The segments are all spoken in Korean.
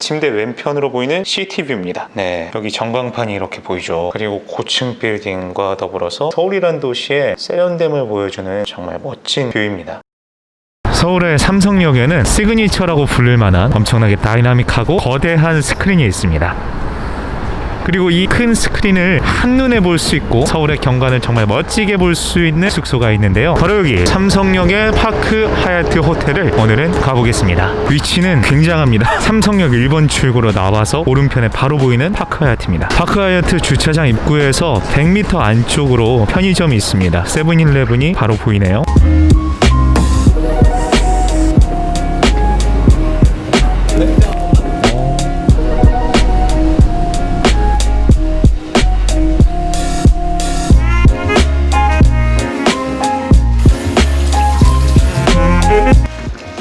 침대 왼편으로 보이는 시티뷰입니다. 네, 여기 전광판이 이렇게 보이죠. 그리고 고층 빌딩과 더불어서 서울이란 도시의 세련됨을 보여주는 정말 멋진 뷰입니다. 서울의 삼성역에는 시그니처라고 부를 만한 엄청나게 다이나믹하고 거대한 스크린이 있습니다. 그리고 이 큰 스크린을 한눈에 볼 수 있고 서울의 경관을 정말 멋지게 볼 수 있는 숙소가 있는데요. 바로 여기 삼성역의 파크 하얏트 호텔을 오늘은 가보겠습니다. 위치는 굉장합니다. 삼성역 1번 출구로 나와서 오른편에 바로 보이는 파크 하얏트입니다. 파크 하얏트 주차장 입구에서 100m 안쪽으로 편의점이 있습니다. 세븐일레븐이 바로 보이네요.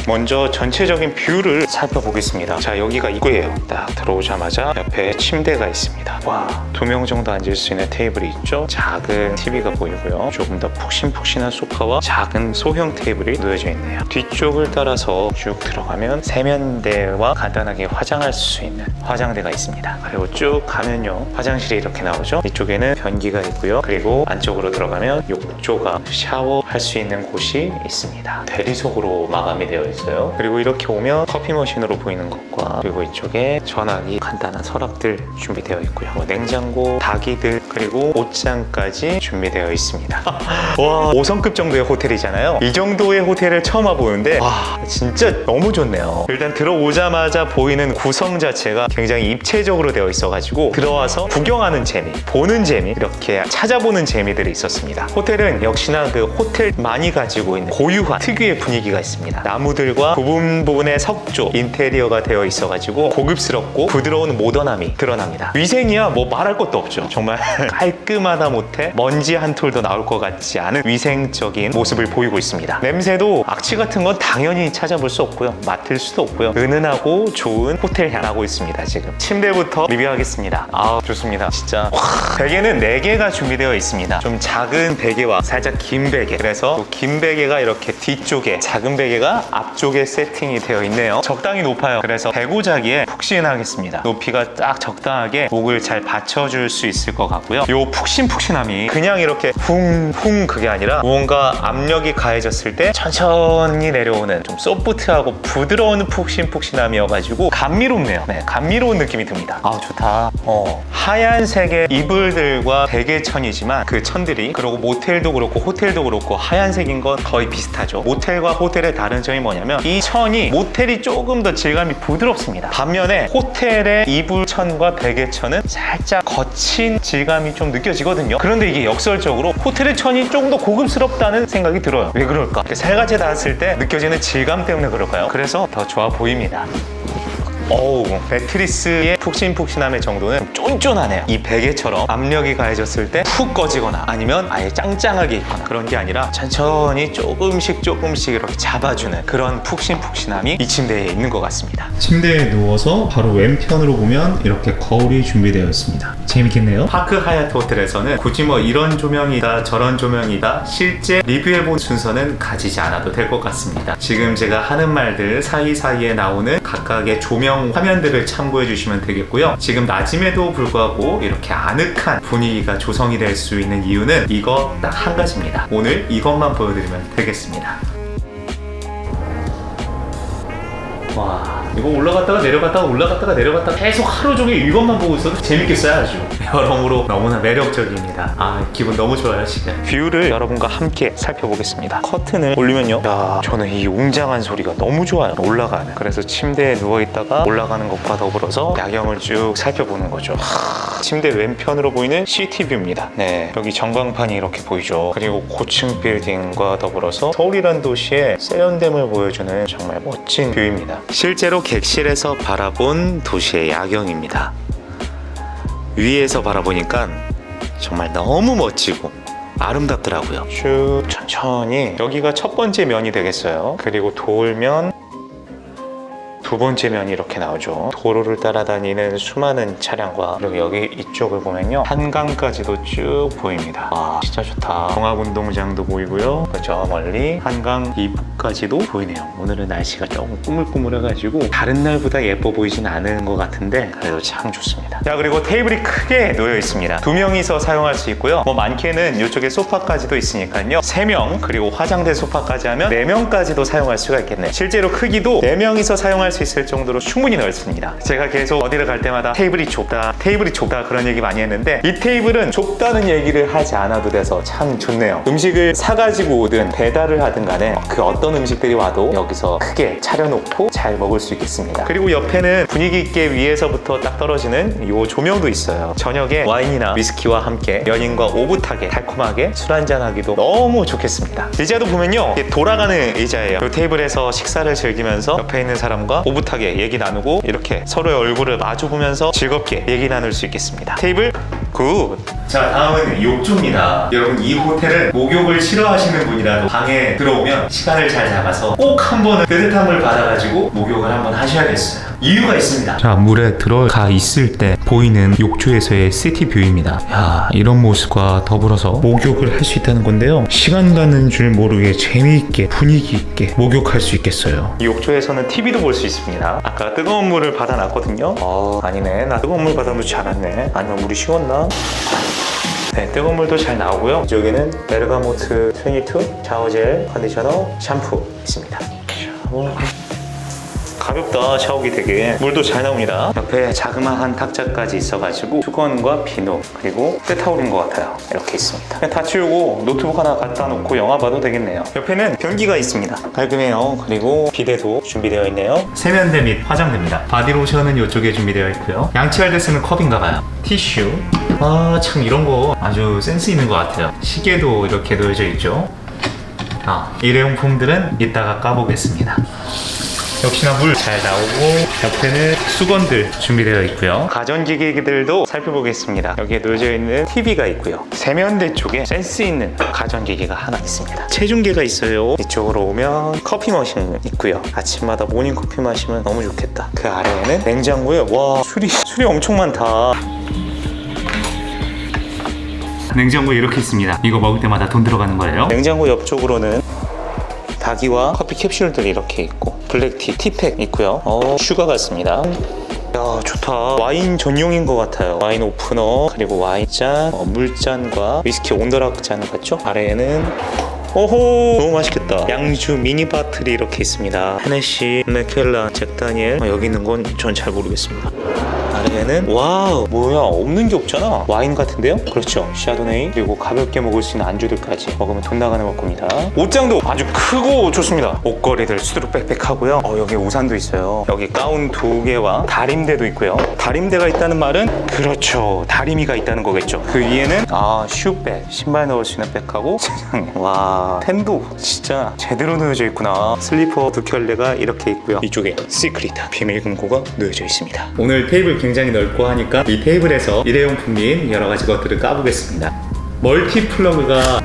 먼저 전체적인 뷰를 살펴보겠습니다. 자, 여기가 입구예요. 딱 들어오자마자 옆에 침대가 있습니다. 와, 두 명 정도 앉을 수 있는 테이블이 있죠. 작은 TV가 보이고요. 조금 더 푹신푹신한 소파와 작은 소형 테이블이 놓여져 있네요. 뒤쪽을 따라서 쭉 들어가면 세면대와 간단하게 화장할 수 있는 화장대가 있습니다. 그리고 쭉 가면요. 화장실이 이렇게 나오죠. 이쪽에는 변기가 있고요. 그리고 안쪽으로 들어가면 욕조가 샤워할 수 있는 곳이 있습니다. 대리석으로 마감이 되어 있어요. 그리고 이렇게 오면 커피 머신으로 보이는 것과 그리고 이쪽에 전화기 간단한 서랍들 준비되어 있고요. 뭐 냉장고, 닭이들 그리고 옷장까지 준비되어 있습니다. 와 5성급 정도의 호텔이잖아요. 이 정도의 호텔을 처음 와보는데 와 진짜 너무 좋네요. 일단 들어오자마자 보이는 구성 자체가 굉장히 입체적으로 되어 있어가지고 들어와서 구경하는 재미, 보는 재미 이렇게 찾아보는 재미들이 있었습니다. 호텔은 역시나 그 호텔만이 가지고 있는 고유한 특유의 분위기가 있습니다. 나무들 과 부분 부분의 석조 인테리어가 되어 있어가지고 고급스럽고 부드러운 모던함이 드러납니다. 위생이야 뭐 말할 것도 없죠. 정말 깔끔하다 못해 먼지 한 톨도 나올 것 같지 않은 위생적인 모습을 보이고 있습니다. 냄새도 악취 같은 건 당연히 찾아볼 수 없고요. 맡을 수도 없고요. 은은하고 좋은 호텔 향하고 있습니다. 지금 침대부터 리뷰하겠습니다. 아 좋습니다. 진짜 와, 베개는 4개가 준비되어 있습니다. 좀 작은 베개와 살짝 긴 베개. 그래서 또긴 베개가 이렇게 뒤쪽에 작은 베개가 앞 쪽에 세팅이 되어 있네요. 적당히 높아요. 그래서 배고 자기에 푹신하겠습니다. 높이가 딱 적당하게 목을 잘 받쳐줄 수 있을 것 같고요. 요 푹신푹신함이 그냥 이렇게 쿵쿵 그게 아니라 무언가 압력이 가해졌을 때 천천히 내려오는 좀 소프트하고 부드러운 푹신푹신함이어가지고 감미롭네요. 네, 감미로운 느낌이 듭니다. 아 좋다. 어, 하얀색의 이불들과 베개천이지만 그 천들이 그리고 모텔도 그렇고 호텔도 그렇고 하얀색인 건 거의 비슷하죠. 모텔과 호텔의 다른 점이 뭐냐 면 이 천이 모텔이 조금 더 질감이 부드럽습니다. 반면에 호텔의 이불천과 베개천은 살짝 거친 질감이 좀 느껴지거든요. 그런데 이게 역설적으로 호텔의 천이 조금 더 고급스럽다는 생각이 들어요. 왜 그럴까? 이렇게 살갗에 닿았을 때 느껴지는 질감 때문에 그럴까요? 그래서 더 좋아 보입니다. 어우 매트리스의 푹신푹신함의 정도는 쫀쫀하네요. 이 베개처럼 압력이 가해졌을 때 푹 꺼지거나 아니면 아예 짱짱하게 있거나 그런 게 아니라 천천히 조금씩 조금씩 이렇게 잡아주는 그런 푹신푹신함이 이 침대에 있는 것 같습니다. 침대에 누워서 바로 왼편으로 보면 이렇게 거울이 준비되어 있습니다. 재밌겠네요. 파크 하얏트 호텔에서는 굳이 뭐 이런 조명이다 저런 조명이다 실제 리뷰해본 순서는 가지지 않아도 될 것 같습니다. 지금 제가 하는 말들 사이사이에 나오는 각각의 조명 화면들을 참고해 주시면 되겠고요. 지금 낮임에도 불구하고 이렇게 아늑한 분위기가 조성이 될 수 있는 이유는 이거 딱 한 가지입니다. 오늘 이것만 보여드리면 되겠습니다. 와 이거 올라갔다가 내려갔다가 올라갔다가 내려갔다가 계속 하루 종일 이것만 보고 있어도 재밌겠어요 아주 여러모로 너무나 매력적입니다. 아 기분 너무 좋아요 지금. 뷰를 여러분과 함께 살펴보겠습니다. 커튼을 올리면요. 야 저는 이 웅장한 소리가 너무 좋아요. 올라가는. 그래서 침대에 누워 있다가 올라가는 것과 더불어서 야경을 쭉 살펴보는 거죠. 하, 침대 왼편으로 보이는 시티뷰입니다. 네. 여기 전광판이 이렇게 보이죠. 그리고 고층 빌딩과 더불어서 서울이란 도시의 세련됨을 보여주는 정말 멋진 뷰입니다. 실제로 객실에서 바라본 도시의 야경입니다 위에서 바라보니까 정말 너무 멋지고 아름답더라고요. 쭉 천천히 여기가 첫 번째 면이 되겠어요. 그리고 돌면 두 번째 면이 이렇게 나오죠. 도로를 따라다니는 수많은 차량과 그리고 여기 이쪽을 보면요. 한강까지도 쭉 보입니다. 와 진짜 좋다. 종합운동장도 보이고요. 저 멀리 한강 이북까지도 보이네요. 오늘은 날씨가 조금 꾸물꾸물해가지고 다른 날보다 예뻐 보이진 않은 것 같은데 그래도 참 좋습니다. 자 그리고 테이블이 크게 놓여 있습니다. 두 명이서 사용할 수 있고요. 뭐 많게는 이쪽에 소파까지도 있으니까요. 세 명 그리고 화장대 소파까지 하면 네 명까지도 사용할 수가 있겠네요. 실제로 크기도 네 명이서 사용할 수 있을 정도로 충분히 넓습니다. 제가 계속 어디를 갈 때마다 테이블이 좁다, 테이블이 좁다 그런 얘기 많이 했는데 이 테이블은 좁다는 얘기를 하지 않아도 돼서 참 좋네요. 음식을 사가지고 오든 배달을 하든 간에 그 어떤 음식들이 와도 여기서 크게 차려놓고 잘 먹을 수 있겠습니다. 그리고 옆에는 분위기 있게 위에서부터 딱 떨어지는 요 조명도 있어요. 저녁에 와인이나 위스키와 함께 연인과 오붓하게 달콤하게 술 한잔하기도 너무 좋겠습니다. 의자도 보면요 돌아가는 의자예요. 이 테이블에서 식사를 즐기면서 옆에 있는 사람과 오붓하게 얘기 나누고 이렇게 서로의 얼굴을 마주 보면서 즐겁게 얘기 나눌 수 있겠습니다. 테이블 굿. 자 다음은 욕조입니다. 여러분 이 호텔은 목욕을 싫어하시는 분이라도 방에 들어오면 시간을 잘 잡아서 꼭 한 번은 뜨뜻함을 받아가지고 목욕을 한번 하셔야겠어요. 이유가 있습니다. 자 물에 들어가 있을 때 보이는 욕조에서의 시티 뷰입니다. 야 이런 모습과 더불어서 목욕을 할 수 있다는 건데요. 시간 가는 줄 모르게 재미있게 분위기 있게 목욕할 수 있겠어요. 이 욕조에서는 TV도 볼 수 있습니다. 아까 뜨거운 물을 받아놨거든요. 어 아니네 나 뜨거운 물 받아놓지 않았네. 아니면 물이 식었나? 네, 뜨거운 물도 잘 나오고요. 이쪽에는 베르가모트 22 샤워젤, 컨디셔너, 샴푸 있습니다. 샤워. 가볍다 샤워기 되게. 물도 잘 나옵니다. 옆에 자그마한 탁자까지 있어가지고 수건과 비누 그리고 때타올인 것 같아요. 이렇게 있습니다. 그냥 다 치우고 노트북 하나 갖다 놓고 영화 봐도 되겠네요. 옆에는 변기가 있습니다. 깔끔해요. 그리고 비데도 준비되어 있네요. 세면대 및 화장대입니다. 바디로션은 이쪽에 준비되어 있고요. 양치할 때 쓰는 컵인가 봐요. 티슈 아 참 이런 거 아주 센스 있는 것 같아요. 시계도 이렇게 놓여져 있죠? 아, 일회용품들은 이따가 까보겠습니다. 역시나 물 잘 나오고 옆에는 수건들 준비되어 있고요. 가전기기들도 살펴보겠습니다. 여기에 놓여져 있는 TV가 있고요. 세면대 쪽에 센스 있는 가전기기가 하나 있습니다. 체중계가 있어요. 이쪽으로 오면 커피 머신 있고요. 아침마다 모닝커피 마시면 너무 좋겠다. 그 아래에는 냉장고에 와 술이 술이 엄청 많다 냉장고 이렇게 있습니다. 이거 먹을 때마다 돈 들어가는 거예요. 냉장고 옆쪽으로는 닭이와 커피 캡슐들이 이렇게 있고 블랙티, 티팩 있고요. 어, 슈가 같습니다. 야 좋다. 와인 전용인 것 같아요. 와인 오프너 그리고 와인잔 어, 물잔과 위스키 온더락 잔 같죠? 아래에는 오호 너무 맛있겠다. 양주 미니 바틀이 이렇게 있습니다. 헤네시, 맥켈라, 잭다니엘. 어, 여기 있는 건 전 잘 모르겠습니다 아래에는 와우 뭐야 없는 게 없잖아. 와인 같은데요? 그렇죠. 샤도네이 그리고 가볍게 먹을 수 있는 안주들까지 먹으면 돈 나가는 것 겁니다. 옷장도 아주 크고 좋습니다. 옷걸이들 수두룩 빽빽하고요. 어, 여기 우산도 있어요. 여기 가운 두 개와 다림대도 있고요. 다림대가 있다는 말은 그렇죠. 다리미가 있다는 거겠죠. 그 위에는 아 슈백 신발 넣을 수 있는 백하고 세상에. 와 텐도 진짜 제대로 놓여져 있구나. 슬리퍼 두 켤레가 이렇게 있고요. 이쪽에 시크릿 비밀 금고가 놓여져 있습니다. 오늘 테이블 굉장히 넓고 하니까 이 테이블에서 일회용품 및 여러 가지 것들을 까보겠습니다 멀티 플러그가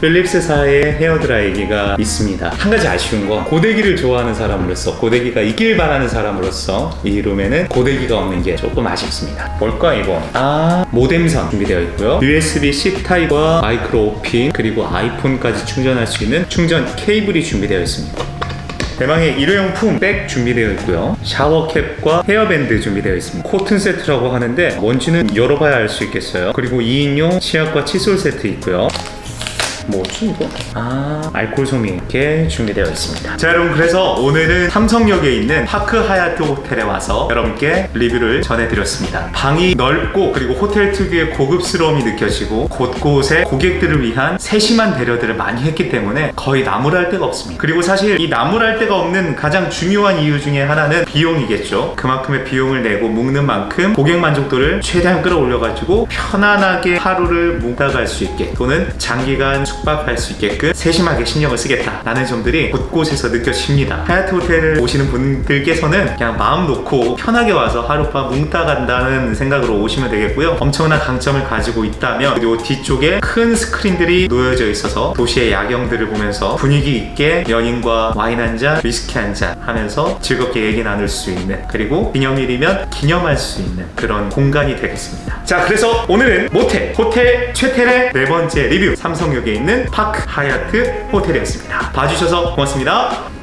필립스사의 헤어드라이기가 있습니다. 한 가지 아쉬운 건 고데기를 좋아하는 사람으로서 고데기가 있길 바라는 사람으로서 이 룸에는 고데기가 없는 게 조금 아쉽습니다. 뭘까 이거? 아 모뎀선 준비되어 있고요. USB-C 타입과 마이크로 오핀 그리고 아이폰까지 충전할 수 있는 충전 케이블이 준비되어 있습니다. 대망의 일회용품 백 준비되어 있고요. 샤워캡과 헤어밴드 준비되어 있습니다. 코튼 세트라고 하는데 뭔지는 열어봐야 알 수 있겠어요. 그리고 2인용 치약과 칫솔 세트 있고요. 뭐지 이거? 아 알코올 이렇게 준비되어 있습니다. 자 여러분 그래서 오늘은 삼성역에 있는 파크 하얏트 호텔에 와서 여러분께 리뷰를 전해드렸습니다. 방이 넓고 그리고 호텔 특유의 고급스러움이 느껴지고 곳곳에 고객들을 위한 세심한 배려들을 많이 했기 때문에 거의 나무랄 데가 없습니다. 그리고 사실 이 나무랄 데가 없는 가장 중요한 이유 중에 하나는 비용이겠죠. 그만큼의 비용을 내고 묵는 만큼 고객 만족도를 최대한 끌어올려가지고 편안하게 하루를 묵다 갈 수 있게 또는 장기간 숙박할 수 있게끔 세심하게 신경을 쓰겠다라는 점들이 곳곳에서 느껴집니다. 하얏트 호텔 오시는 분들께서는 그냥 마음 놓고 편하게 와서 하룻밤 뭉따 간다는 생각으로 오시면 되겠고요. 엄청난 강점을 가지고 있다면 이 뒤쪽에 큰 스크린들이 놓여져 있어서 도시의 야경들을 보면서 분위기 있게 연인과 와인 한 잔, 위스키 한 잔 하면서 즐겁게 얘기 나눌 수 있는 그리고 기념일이면 기념할 수 있는 그런 공간이 되겠습니다. 자, 그래서 오늘은 모텔, 호텔 최텔의 네 번째 리뷰 삼성역에 있는 파크 하얏트 호텔이었습니다. 봐주셔서 고맙습니다.